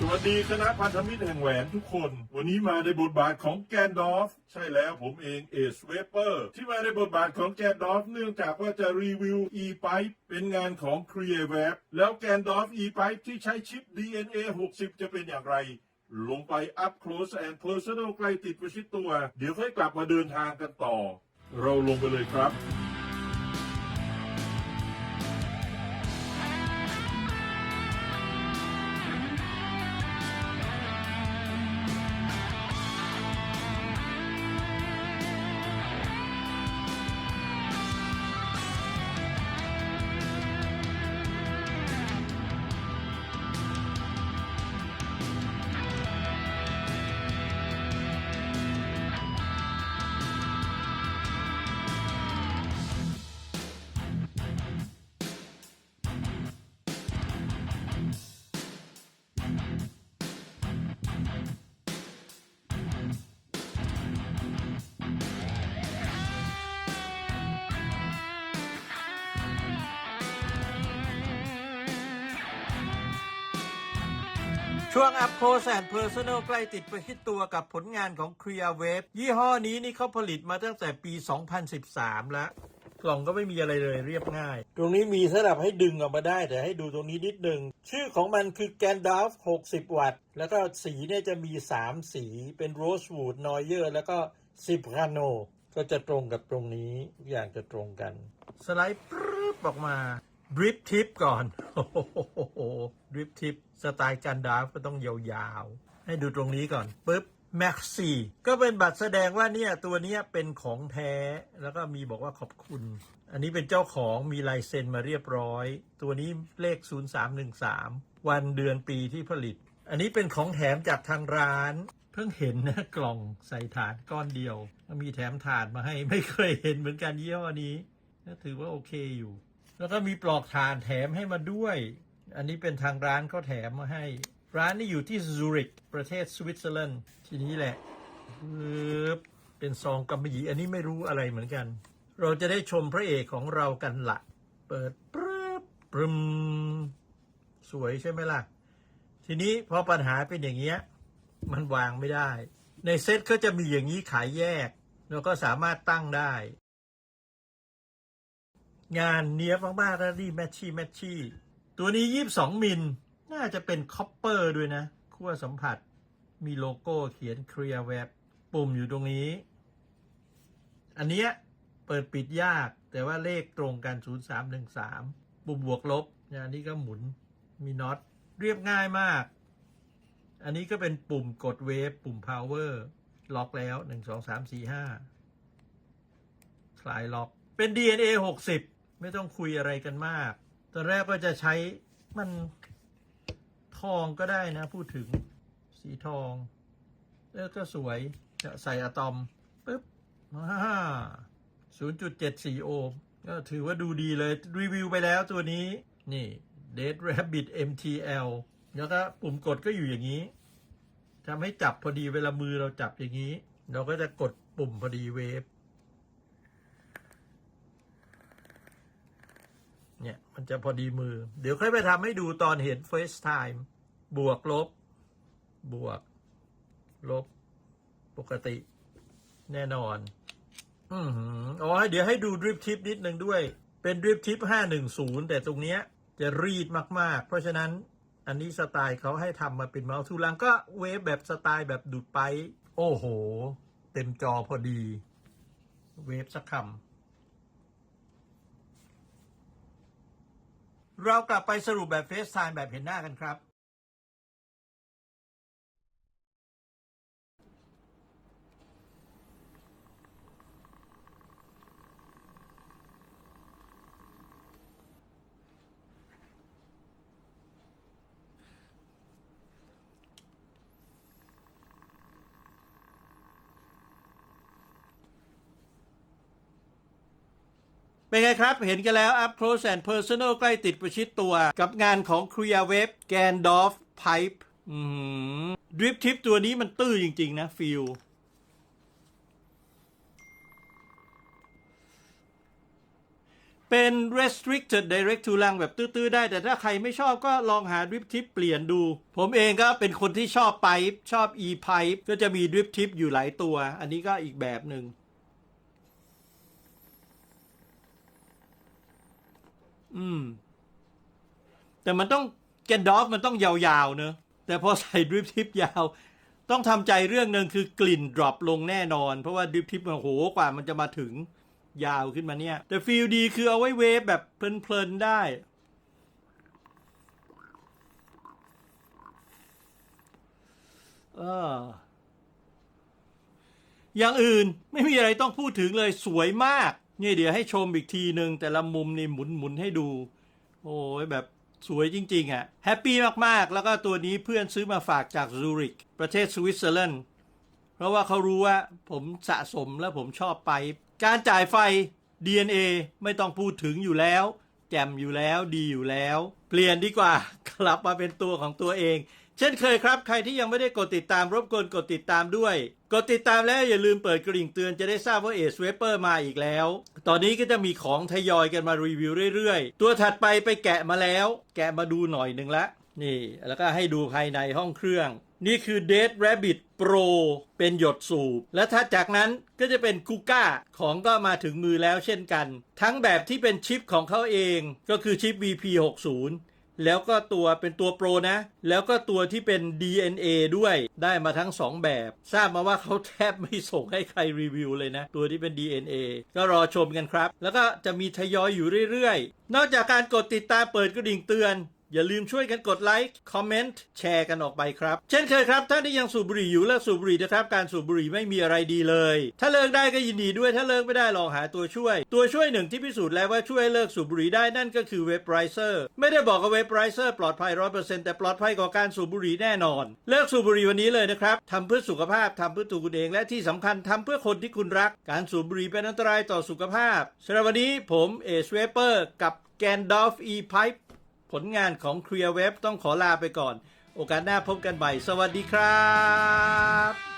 สวัสดีคณะพันธมิตรแห่งแหวนทุกคน วันนี้มาในบทบาทของแกนดอฟ ใช่แล้วผมเองเอสเวเปอร์ ที่มาในบทบาทของแกนดอฟ เนื่องจากว่าจะรีวิว e-pipe เป็นงานของ c r e a w e b แล้วแกนดอฟ e-pipe ที่ใช้ชิป DNA 60 จะเป็นอย่างไร ลงไป up close and personal ใกล้ติดประชิดตัว เดี๋ยวค่อยกลับมาเดินทางกันต่อ เราลงไปเลยครับ ช่วง Up Close and Personal ใกล้ติดประชิดตัวกับผลงานของ Clear Wave ยี่ห้อนี้นี่เขาผลิตมาตั้งแต่ปี 2013 แล้ว กล่องก็ไม่มีอะไรเลยเรียบง่าย ตรงนี้มีสำหรับให้ดึงออกมาได้ แต่ให้ดูตรงนี้นิดนึง ชื่อของมันคือ Gandalf 60 วัตต์ แล้วก็สีเนี่ยจะมี 3 สีเป็น Rosewood Noyer แล้วก็ Soprano ก็จะตรงกับตรงนี้ทุกอย่างจะตรงกัน สไลด์ปรึ๊บออกมา ดริปทิปก่อนโอ้โหดริปทิปสไตล์กันดาฟก็ต้องยาวๆ ให้ดูตรงนี้ก่อนปุ๊บแม็กซี่ก็เป็นบัตรแสดงว่าเนี่ยตัวเนี้ยเป็นของแท้แล้วก็มีบอกว่าขอบคุณ อันนี้เป็นเจ้าของมีลายเซ็นมาเรียบร้อย ตัวนี้เลข 0313 วันเดือนปีที่ผลิต อันนี้เป็นของแถมจากทางร้าน เพิ่งเห็นนะกล่องใส่ถานก้อนเดียว มีแถมถานมาให้ไม่เคยเห็นเหมือนกันยี่ห้อนี้ถือว่าโอเคอยู่ แล้วก็มีปลอกถ่านแถมให้มาด้วย อันนี้เป็นทางร้านเขาแถมมาให้ ร้านนี้อยู่ที่ซูริกประเทศสวิตเซอร์แลนด์ทีนี้แหละเป็นซองกำมะหยี่อันนี้ไม่รู้อะไรเหมือนกัน เราจะได้ชมพระเอกของเรากันละเปิดปึ๊บปรึมสวยใช่ไหมล่ะ ทีนี้พอปัญหาเป็นอย่างเงี้ย มันวางไม่ได้ ในเซ็ตก็จะมีอย่างนี้ขายแยก แล้วก็สามารถตั้งได้ งานเนี้ยมากๆแล้วนี่แมชชี่แมชชี่ตัวนี้ 22 มิล น่าจะเป็นคอปเปอร์ด้วยนะขั้วสัมผัสมีโลโก้เขียน Clear Web ปุ่มอยู่ตรงนี้ อันเนี้ยเปิดปิดยากแต่ว่าเลขตรงกัน 0313 ปุ่มบวกลบนี่ยอันนี้ก็หมุนมีน็อตเรียบง่ายมาก อันนี้ก็เป็นปุ่มกดเวฟปุ่ม power ล็อกแล้ว 1 2 3 4 5คลายล็อกเป็น DNA 60 ไม่ต้องคุยอะไรกันมาก ตอนแรกก็จะใช้มันทองก็ได้นะ พูดถึงสีทอง เออก็สวยจะใส่อะตอมปึ๊บฮ่า0.74โอห์มก็ถือว่าดูดีเลย รีวิวไปแล้วตัวนี้ นี่ Dead Rabbit MTL แล้วก็ปุ่มกดก็อยู่อย่างนี้ทำให้จับพอดีเวลามือเราจับอย่างนี้ เราก็จะกดปุ่มพอดีเวฟ เนี่ย มันจะพอดีมือ เดี๋ยวค่อยไปทำให้ดูตอนเห็น FaceTime บวกลบ บวก ลบ ปกติ แน่นอน อือหืออ๋อเดี๋ยวให้ดูดริปทิปนิดนึงด้วย เป็นดริปทิป510แต่ตรงเนี้ย จะรีดมาก ๆ เพราะฉะนั้นอันนี้สไตล์เขาให้ทำมาเป็นเมาส์ทูลังก็เวฟแบบสไตล์แบบดูดไป โอ้โห เต็มจอพอดี เวฟสักคำ เรากลับไปสรุปแบบเฟซไทม์แบบเห็นหน้ากันครับ เป็นไงครับ เห็นกันแล้ว Up Close and Personal ใกล้ติดประชิดตัว กับงานของ Clear Web Gandalf Pipe ดริฟทิปตัวนี้มันตื้อจริง ๆ นะฟิลเป็น restricted direct to ลังแบบตื้อ ๆ ได้ แต่ถ้าใครไม่ชอบก็ลองหา drip tip เปลี่ยนดู ผมเองก็เป็นคนที่ชอบไปชอบ e pipe ก็จะมี drip tip อยู่หลายตัว อันนี้ก็อีกแบบหนึ่ง อืม แต่มันต้องแกนดอฟมันต้องยาวๆเนอะแต่พอใส่ดริปทิปยาว ต้องทำใจเรื่องหนึ่งคือกลิ่นดรอปลงแน่นอน เพราะว่าดริปทิปมันโหกว่ามันจะมาถึงยาวขึ้นมาเนี่ย แต่ฟีลดีคือเอาไว้เวฟแบบเพลินๆได้ เอออย่างอื่นไม่มีอะไรต้องพูดถึงเลยสวยมาก นี่เดี๋ยวให้ชมอีกทีหนึ่งแต่ละมุมนี่หมุนหมุนๆให้ดู โอ้ยแบบสวยจริงๆอะแฮปปี้มากๆ แล้วก็ตัวนี้เพื่อนซื้อมาฝากจากซูริก ประเทศสวิตเซอร์แลนด์เพราะว่าเขารู้ว่าผมสะสมและผมชอบไป การจ่ายไฟ DNA ไม่ต้องพูดถึงอยู่แล้ว แจ่มอยู่แล้วดีอยู่แล้ว เปลี่ยนดีกว่ากลับมาเป็นตัวของตัวเอง เช่นเคยครับ ใครที่ยังไม่ได้กดติดตามรบกวนกดติดตามด้วย กดติดตามแล้วอย่าลืมเปิดกระดิ่งเตือนจะได้ทราบว่าเอสเวเปอร์มาอีกแล้ว ตอนนี้ก็จะมีของทยอยกันมารีวิวเรื่อยๆ ตัวถัดไปไปแกะมาแล้ว แกะมาดูหน่อยหนึ่งละ นี่ แล้วก็ให้ดูภายในห้องเครื่อง นี่คือ Dead Rabbit Pro เป็นหยดสูบ และถ้าจากนั้นก็จะเป็นกูก้าของก็มาถึงมือแล้วเช่นกัน ทั้งแบบที่เป็นชิปของเขาเอง ก็คือชิป VP60 แล้วก็ตัวเป็นตัวโปรนะ แล้วก็ตัวที่เป็น DNA ด้วยได้มาทั้ง 2 แบบ ทราบมาว่าเขาแทบไม่ส่งให้ใครรีวิวเลยนะ ตัวที่เป็น DNA ก็รอชมกันครับ แล้วก็จะมีทยอยอยู่เรื่อยๆ นอกจากการกดติดตามเปิดกระดิ่งเตือน อย่าลืมช่วยกันกดไลค์ คอมเมนต์ แชร์กันออกไปครับ เช่นเคยครับ ถ้าที่ยังสูบบุหรี่อยู่เลิกสูบบุหรี่นะครับ การสูบบุหรี่ไม่มีอะไรดีเลย ถ้าเลิกได้ก็ยินดีด้วย ถ้าเลิกไม่ได้ลองหาตัวช่วย ตัวช่วยหนึ่งที่พิสูจน์แล้วว่าช่วยเลิกสูบบุหรี่ได้นั่นก็คือเว p ไรเซอร์ ไม่ได้บอกว่าเว p ไรเซอร์ปลอดภัยร้อยเปอร์เซ็นต์แต่ปลอดภัยกว่าการสูบบุหรี่แน่นอน เลิกสูบบุหรี่วันนี้เลยนะครับทำเพื่อสุขภาพทำเพื่อตัวคุณเอง และที่สำคัญทำเพื่อคนที่คุณรัก การสูบบุหรี่เป็นอันตรายต่อสุขภาพสำหรับวันนี้ผมเอชเวเปอร์กับแกนดอฟอีไพ ผลงานของ Clear Web ต้องขอลาไปก่อน โอกาสหน้าพบกันใหม่ สวัสดีครับ